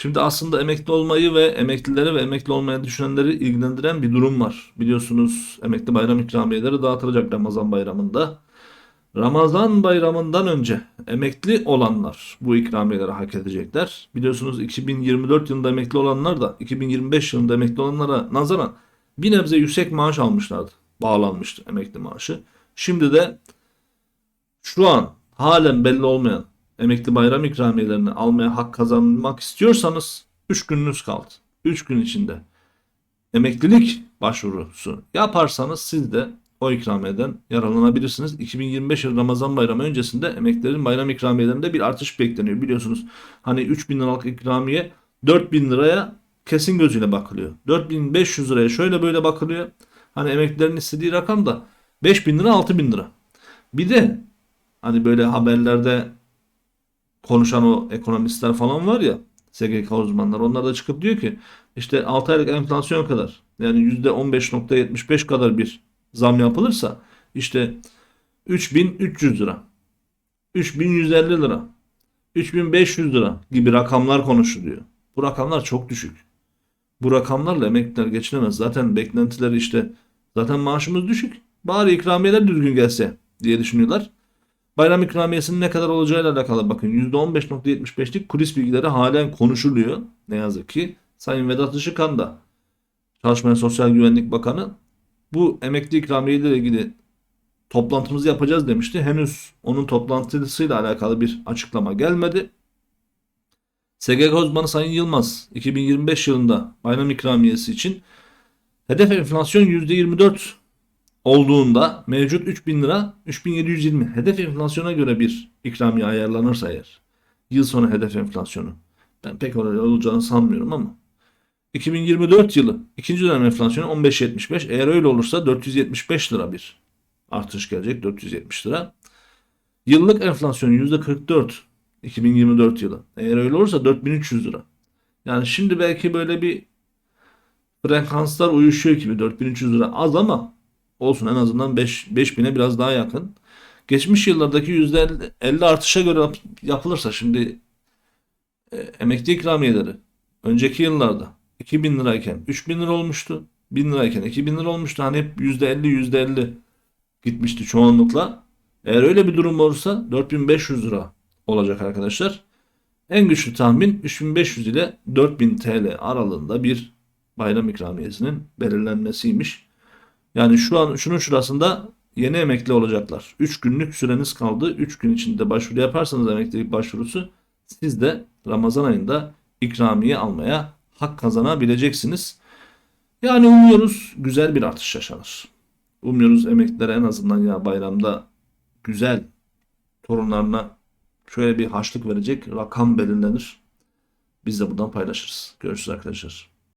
Şimdi aslında emekli olmayı ve emeklileri ve emekli olmayı düşünenleri ilgilendiren bir durum var. Biliyorsunuz emekli bayram ikramiyeleri dağıtılacak Ramazan bayramında. Ramazan bayramından önce emekli olanlar bu ikramiyeleri hak edecekler. Biliyorsunuz 2024 yılında emekli olanlar da 2025 yılında emekli olanlara nazaran bir nebze yüksek maaş almışlardı. Bağlanmıştı emekli maaşı. Şimdi de şu an halen belli olmayan emekli bayram ikramiyelerini almaya hak kazanmak istiyorsanız 3 gününüz kaldı. 3 gün içinde emeklilik başvurusu yaparsanız siz de o ikramiyeden yararlanabilirsiniz. 2025 yıl Ramazan bayramı öncesinde emeklilerin bayram ikramiyelerinde bir artış bekleniyor. Biliyorsunuz hani 3000 liralık ikramiye 4000 liraya kesin gözüyle bakılıyor. 4500 liraya şöyle böyle bakılıyor. Hani emeklilerin istediği rakam da 5000 lira 6000 lira. Bir de hani böyle haberlerde konuşan o ekonomistler falan var ya SGK uzmanlar onlar da çıkıp diyor ki işte 6 aylık enflasyon kadar yani %15.75 kadar bir zam yapılırsa işte 3300 lira 3150 lira 3500 lira gibi rakamlar konuşuluyor. Bu rakamlar çok düşük. Bu rakamlarla emekliler geçinemez. Zaten beklentileri işte zaten maaşımız düşük. Bari ikramiyeler düzgün gelse diye düşünüyorlar. Bayram ikramiyesinin ne kadar olacağıyla alakalı bakın %15.75'lik kulis bilgileri halen konuşuluyor. Ne yazık ki Sayın Vedat Işıkhan da Çalışma ve Sosyal Güvenlik Bakanı bu emekli ikramiyeyle ilgili toplantımızı yapacağız demişti. Henüz onun toplantısıyla alakalı bir açıklama gelmedi. SGK uzmanı Sayın Yılmaz 2025 yılında bayram ikramiyesi için hedef enflasyon %24 olduğunda mevcut 3000 lira 3720 hedef enflasyona göre bir ikramiye ayarlanırsa eğer yıl sonu hedef enflasyonu ben pek öyle olacağını sanmıyorum ama 2024 yılı ikinci dönem enflasyonu 15.75 eğer öyle olursa 475 lira bir artış gelecek 470 lira. Yıllık enflasyon %44 2024 yılı. Eğer öyle olursa 4300 lira. Yani şimdi belki böyle bir frekanslar uyuşuyor gibi 4300 lira az ama olsun en azından 5 5000'e biraz daha yakın. Geçmiş yıllardaki %50 50 artışa göre yap- yapılırsa şimdi e, emekli ikramiyeleri önceki yıllarda 2000 lirayken 3000 lira olmuştu. 1000 lirayken 2000 lira olmuştu. Hani hep %50 %50 gitmişti çoğunlukla. Eğer öyle bir durum olursa 4500 lira olacak arkadaşlar. En güçlü tahmin 3500 ile 4000 TL aralığında bir bayram ikramiyesinin belirlenmesiymiş. Yani şu an şunun şurasında yeni emekli olacaklar. 3 günlük süreniz kaldı. 3 gün içinde başvuru yaparsanız emeklilik başvurusu siz de Ramazan ayında ikramiye almaya hak kazanabileceksiniz. Yani umuyoruz güzel bir artış yaşanır. Umuyoruz emeklilere en azından ya bayramda güzel torunlarına şöyle bir harçlık verecek rakam belirlenir. Biz de buradan paylaşırız. Görüşürüz arkadaşlar.